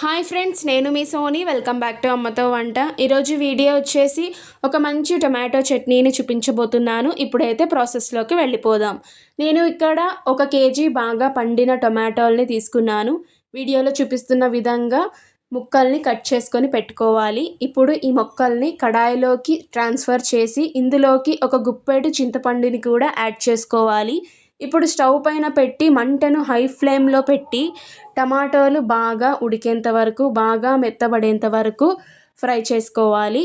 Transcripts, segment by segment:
Hi friends నేను మీ Soni. Welcome back to అమ్మతో వంట. ఈరోజు వీడియో వచ్చేసి ఒక మంచి టొమాటో చట్నీని చూపించబోతున్నాను. ఇప్పుడైతే ప్రాసెస్లోకి వెళ్ళిపోదాం. నేను ఇక్కడ ఒక కేజీ బాగా పండిన టొమాటోల్ని తీసుకున్నాను. వీడియోలో చూపిస్తున్న విధంగా ముక్కల్ని కట్ చేసుకొని పెట్టుకోవాలి. ఇప్పుడు ఈ మొక్కల్ని కడాయిలోకి ట్రాన్స్ఫర్ చేసి ఇందులోకి ఒక గుప్పెడు చింతపండుని కూడా యాడ్ చేసుకోవాలి. ఇప్పుడు స్టవ్ పైన పెట్టి మంటను హై ఫ్లేమ్లో పెట్టి టమాటోలు బాగా ఉడికేంత వరకు బాగా మెత్తబడేంత వరకు ఫ్రై చేసుకోవాలి.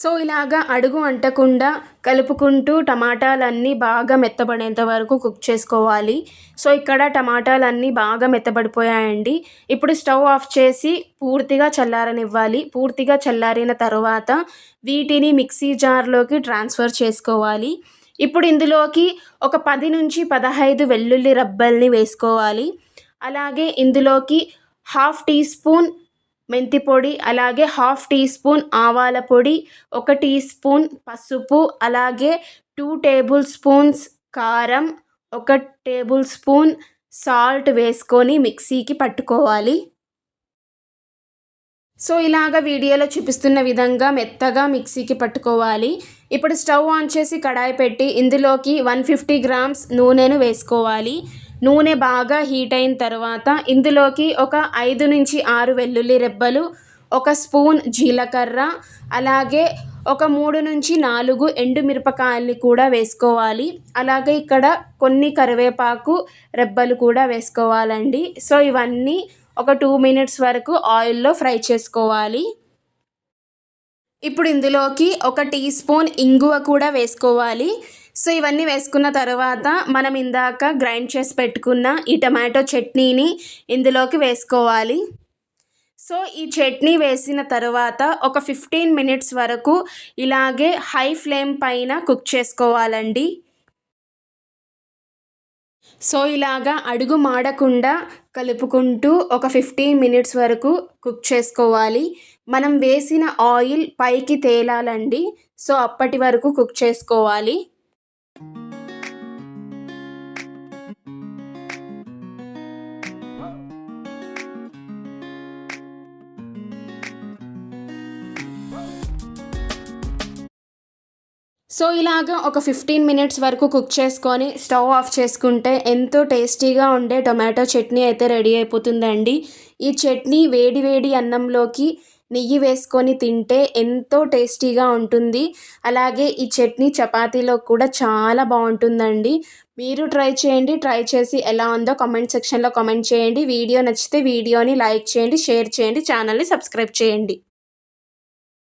సో ఇలాగా అడుగు అంటకుండా కలుపుకుంటూ టమాటాలన్నీ బాగా మెత్తబడేంత వరకు కుక్ చేసుకోవాలి. సో ఇక్కడ టమాటాలన్నీ బాగా మెత్తబడిపోయాయండి. ఇప్పుడు స్టవ్ ఆఫ్ చేసి పూర్తిగా చల్లారనివ్వాలి. పూర్తిగా చల్లారిన తర్వాత వీటిని మిక్సీ జార్లోకి ట్రాన్స్ఫర్ చేసుకోవాలి. ఇప్పుడు ఇందులోకి ఒక పది నుంచి పదహైదు వెల్లుల్లి రబ్బల్ని వేసుకోవాలి. అలాగే ఇందులోకి హాఫ్ టీ స్పూన్ మెంతి పొడి అలాగే హాఫ్ టీ స్పూన్ ఆవాల పొడి ఒక టీ స్పూన్ పసుపు అలాగే టూ టేబుల్ స్పూన్స్ కారం ఒక టేబుల్ స్పూన్ సాల్ట్ వేసుకొని మిక్సీకి పట్టుకోవాలి. సో ఇలాగ వీడియోలో చూపిస్తున్న విధంగా మెత్తగా మిక్సీకి పట్టుకోవాలి. ఇప్పుడు స్టవ్ ఆన్ చేసి కడాయి పెట్టి ఇందులోకి వన్ ఫిఫ్టీ గ్రామ్స్ నూనెను వేసుకోవాలి. నూనె బాగా హీట్ అయిన తర్వాత ఇందులోకి ఒక ఐదు నుంచి ఆరు వెల్లుల్లి రెబ్బలు ఒక స్పూన్ జీలకర్ర అలాగే ఒక మూడు నుంచి నాలుగు ఎండుమిరపకాయల్ని కూడా వేసుకోవాలి. అలాగే ఇక్కడ కొన్ని కరివేపాకు రెబ్బలు కూడా వేసుకోవాలండి. సో ఇవన్నీ ఒక టూ మినిట్స్ వరకు ఆయిల్లో ఫ్రై చేసుకోవాలి. ఇప్పుడు ఇందులోకి ఒక టీ స్పూన్ ఇంగువ కూడా వేసుకోవాలి. సో ఇవన్నీ వేసుకున్న తర్వాత మనం ఇందాక గ్రైండ్ చేసి పెట్టుకున్న ఈ టమాటో చట్నీని ఇందులోకి వేసుకోవాలి. సో ఈ చట్నీ వేసిన తర్వాత ఒక ఫిఫ్టీన్ మినిట్స్ వరకు ఇలాగే హై ఫ్లేమ్ పైన కుక్ చేసుకోవాలండి. సో ఇలాగా అడుగు మాడకుండా కలుపుకుంటూ ఒక ఫిఫ్టీన్ మినిట్స్ వరకు కుక్ చేసుకోవాలి. మనం వేసిన ఆయిల్ పైకి తేలాలండి. సో అప్పటి వరకు కుక్ చేసుకోవాలి. సో ఇలాగ ఒక ఫిఫ్టీన్ మినిట్స్ వరకు కుక్ చేసుకొని స్టవ్ ఆఫ్ చేసుకుంటే ఎంతో టేస్టీగా ఉండే టొమాటో చట్నీ అయితే రెడీ అయిపోతుందండి. ఈ చట్నీ వేడి వేడి అన్నంలోకి నెయ్యి వేసుకొని తింటే ఎంతో టేస్టీగా ఉంటుంది. అలాగే ఈ చట్నీ చపాతీలో కూడా చాలా బాగుంటుందండి. మీరు ట్రై చేయండి ట్రై చేసి ఎలా ఉందో కామెంట్ సెక్షన్లో కామెంట్ చేయండి. వీడియో నచ్చితే వీడియోని లైక్ చేయండి షేర్ చేయండి ఛానల్ని సబ్స్క్రైబ్ చేయండి.